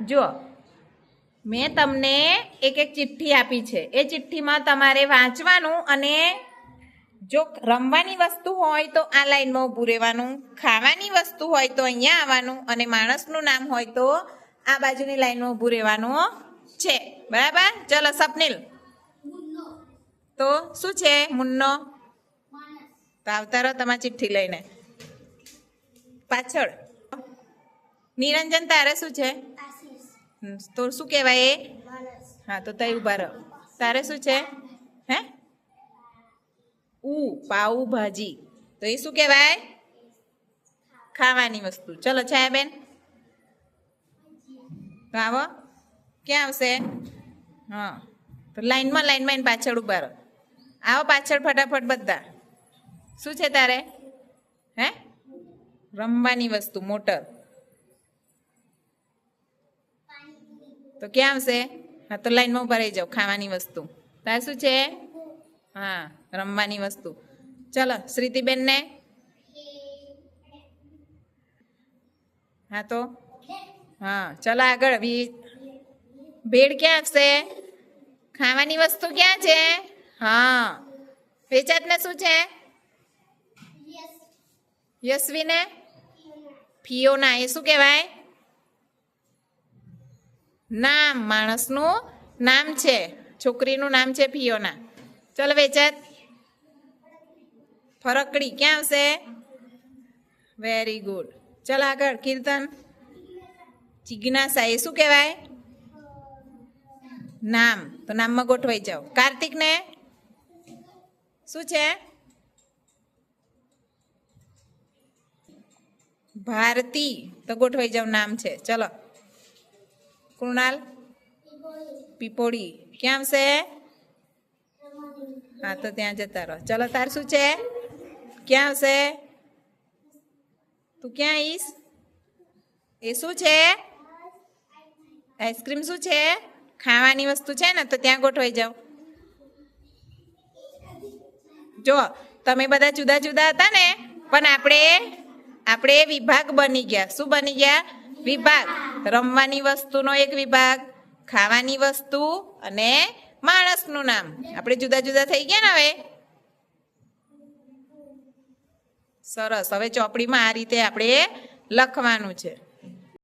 જુઓ. મેં તમને એક એક ચિઠ્ઠી આપી છે. એ ચિઠ્ઠીમાં તમારે વાંચવાનું અને જો રમવાની વસ્તુ હોય તો આ લાઈનમાં ઊભું રહેવાનું ખાવાની વસ્તુ હોય તો અહીંયા આવવાનું અને માણસનું નામ હોય તો આ બાજુની લાઈનમાં ઊભું રહેવાનું છે. બરાબર? ચલો સપનિલ. તો શું છે મુન્નો? તો આવતા રહો તમારી ચિઠ્ઠી લઈને. પાછળ. નિરંજન તારે શું છે? તો શું કહેવાય એ? હા, તો તય ઊભા રહો. તારે શું છે? હે? ઉ, પાઉ, ભાજી. તો એ શું કહેવાય? ખાવાની વસ્તુ. ચલો, છાયાબેન. તો આવો. ક્યાં આવશે? હા. તો લાઈનમાં લાઈનમાં એને પાછળ ઊભા રહો. આવો પાછળ ફટાફટ બધા. શું છે તારે? હે? રમવાની વસ્તુ, મોટર. તો ક્યાં આવશે? હા, તો લાઈનમાં ઊભા રહી જાઓ, ખાવાની વસ્તુ. તાર શું છે? હા, રમવાની વસ્તુ. ચલો, શ્રીતિબેનને. હા, તો? હા, ચલો આગળ. ભેડ ક્યાં આવશે? ખાવાની વસ્તુ ક્યાં છે? હા, વેચાતને શું છે? યશવીને? ફિયોના, એ શું કહેવાય? નામ, માણસનું નામ છે. છોકરીનું નામ છે ફિયોના ચલો વેચાત ફરકડી ક્યાં આવશે? વેરી ગુડ ચલો આગળ, કીર્તન. જિજ્ઞાસા એ શું કહેવાય? નામ. તો નામમાં ગોઠવાઈ જાઓ. કાર્તિકને? શું છે? ભારતી. તો ગોઠવાઈ જાવ નામ છે. ચલો. કૃણાલ પીપોડી ક્યાં આવશે હા, તો ત્યાં જતા રહો. ચલો, તાર શું છે? ક્યાં આવશે તું ક્યાં આવીશ એ શું છે? આઈસ્ક્રીમ શું છે? ખાવાની વસ્તુ છે ને, તો ત્યાં ગોઠવાઈ જાઓ. જો, તમે બધા જુદા જુદા હતા ને, પણ આપણે આપણે વિભાગ બની ગયા. શું બની ગયા? વિભાગ. રમવાની વસ્તુનો એક વિભાગ, ખાવાની વસ્તુ અને માણસનું નામ. આપણે જુદા જુદા થઈ ગયા ને હવે? સરસ. હવે ચોપડીમાં આ રીતે આપણે લખવાનું છે.